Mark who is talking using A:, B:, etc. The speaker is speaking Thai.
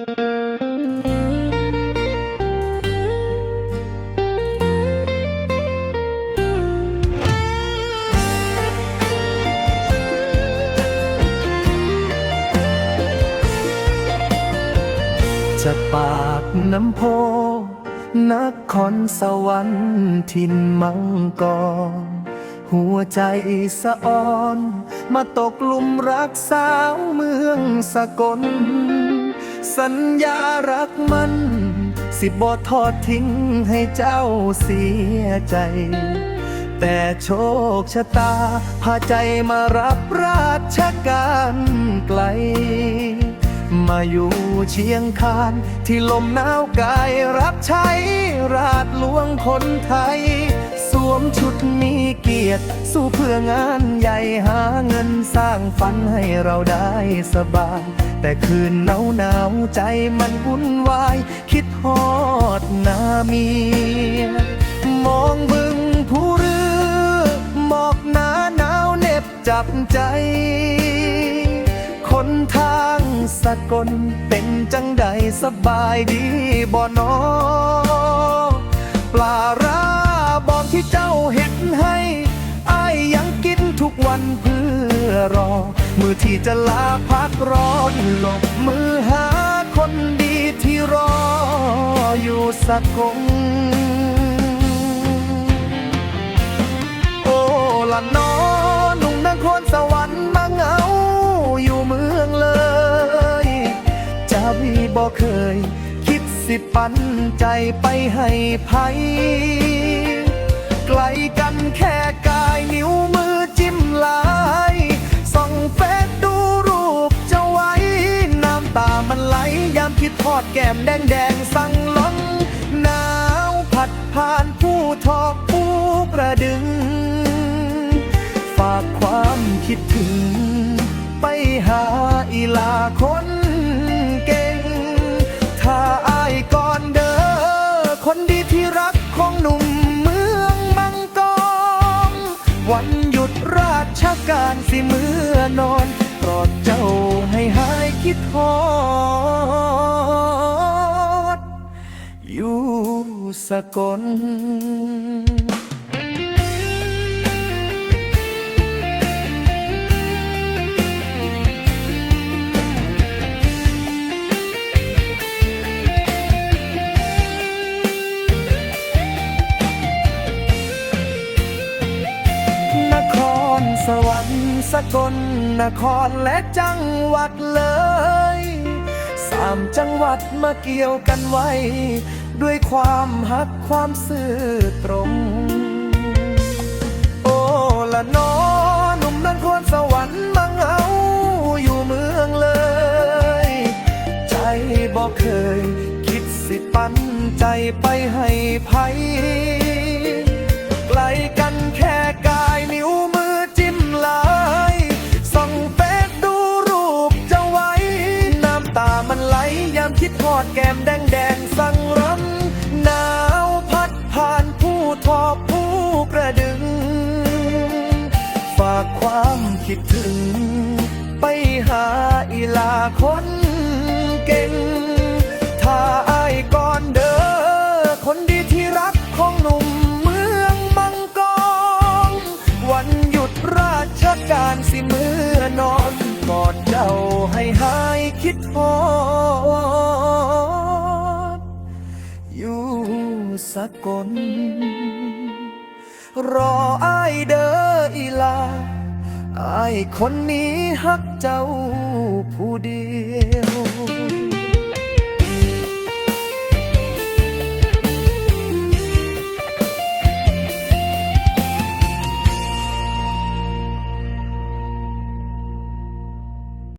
A: จากปากน้ำโพ นครสวรรค์ทินมังกร หัวใจสะอ่อน มาตกหลุมรักสาวเมืองสกล สัญญารักมัน สิบอทอดทิ้งให้เจ้าเสียใจ แต่โชคชะตา พาใจมารับราชการไกล มาอยู่เชียงคานที่ลมหนาวกายรับใช้ราชหลวงคนไทย วมชุดมีเกียรติ สู้เพื่องานใหญ่หาเงินสร้างฝันให้เราได้สบาย แต่คืนหนาวหนาวใจมันวุ่นวาย คิดฮอดนาเมีย มองบึงผู้เรือหมอกหนาหนาวเน็บจับใจ คนทางสกลเป็นจังใดสบายดีบ่นอปลาร้า บอนที่เจ้าเห็ดให้อายยังกินทุกวันเพื่อรอ มือที่จะลาพักร้อนหลบมือหาคนดีที่รออยู่สักคงโอ้ละนอหนุ่มนครสวรรค์มาเหงาอยู่เมืองเลย จะมีบ่เคย คิดสิปันใจไปให้ภัย ไกลกันแค่กายนิ้วมือจิ้มลายส่องเฟซดูรูปจะไว้ น้ำตามันไหลยามคิดทอดแก้มแดงแดงสั่งล้นหนาวผัดผ่านผู้ทอกผู้กระดึง ฝากความคิดถึง ไปหาอีลาคน วันหยุดราชการสิเมื่อนอนกอดเจ้าให้หายคิดทอดอยู่สกล กลนครและจังหวัดเลยสามจังหวัดมาเกี่ยวกันไว้ ด้วยความหักความซื่อตรง โอ้ละนอหนุ่มนั่นควรสวรรค์มาเหงาอยู่เมืองเลย ใจบอกเคย คิดสิปันใจไปให้ภัยำตามันไหลยามคิดทอดแก้มแดงแดงสั่งรำหนาวพัดผ่านผู้ทอผู้กระดึง ฝากความคิดถึง ไปหาอีลาคนเก่ง ถ้าอายก่อนเด้อคนดีที่รักของหนุ่มเมืองมังกรวันหยุดราชการสิเมื่อนอนกอด คิดทอดอยู่สกลรออายเด้ออีลาอายคนนี้ฮักเจ้าผู้เดียว